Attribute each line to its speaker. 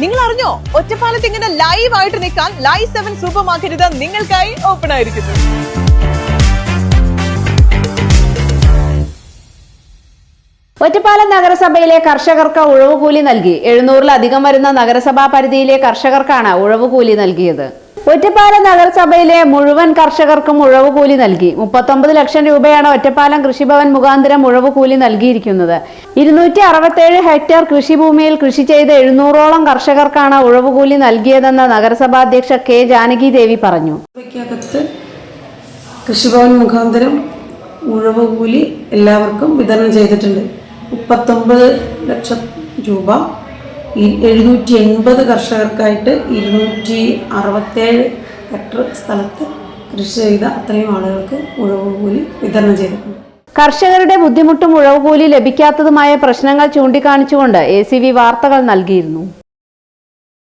Speaker 1: നിങ്ങൾ അറിഞ്ഞോ ഒറ്റപ്പാലത്ത് ഇങ്ങനെ ലൈവ് ആയിട്ട് നിൽക്കാൻ ലൈവ് സെവൻ സൂപ്പർ മാർക്കറ്റ് നിങ്ങൾക്കായി ഓപ്പൺ ആയിരിക്കുന്നു.
Speaker 2: ഒറ്റപ്പാലം നഗരസഭയിലെ കർഷകർക്ക് ഉഴവുകൂലി നൽകി. എഴുന്നൂറിലധികം വരുന്ന നഗരസഭാ പരിധിയിലെ കർഷകർക്കാണ് ഉഴവുകൂലി നൽകിയത്. ഒറ്റപ്പാലം നഗരസഭയിലെ മുഴുവൻ കർഷകർക്കും ഉഴവുകൂലി നൽകി. മുപ്പത്തൊമ്പത് ലക്ഷം രൂപയാണ് ഒറ്റപ്പാലം കൃഷിഭവൻ മുഖാന്തരം ഉഴവുകൂലി നൽകിയിരിക്കുന്നത്. ഇരുന്നൂറ്റി അറുപത്തേഴ് ഹെക്ടർ കൃഷിഭൂമിയിൽ കൃഷി ചെയ്ത എഴുന്നൂറോളം കർഷകർക്കാണ് ഉഴവുകൂലി നൽകിയതെന്ന് നഗരസഭാ അധ്യക്ഷ കെ ജാനകി ദേവി പറഞ്ഞു.
Speaker 3: കൃഷിഭവൻ മുഖാന്തരം ഉഴവ് കൂലി എല്ലാവർക്കും വിതരണം ചെയ്തിട്ടുണ്ട്. മുപ്പത്തൊമ്പത് ലക്ഷം രൂപ എഴുന്നൂറ്റി എൺപത് കർഷകർക്കായിട്ട് ഇരുന്നൂറ്റി അറുപത്തേഴ് ഹെക്ടർ സ്ഥലത്ത് കൃഷി ചെയ്ത അത്രയും ആളുകൾക്ക് ഉഴവ് കൂലി വിതരണം ചെയ്തിട്ടുണ്ട്.
Speaker 2: കർഷകരുടെ ബുദ്ധിമുട്ടും ഉഴവുകൂലി ലഭിക്കാത്തതുമായ പ്രശ്നങ്ങൾ ചൂണ്ടിക്കാണിച്ചുകൊണ്ട് എ സി വി വാർത്തകൾ നൽകിയിരുന്നു.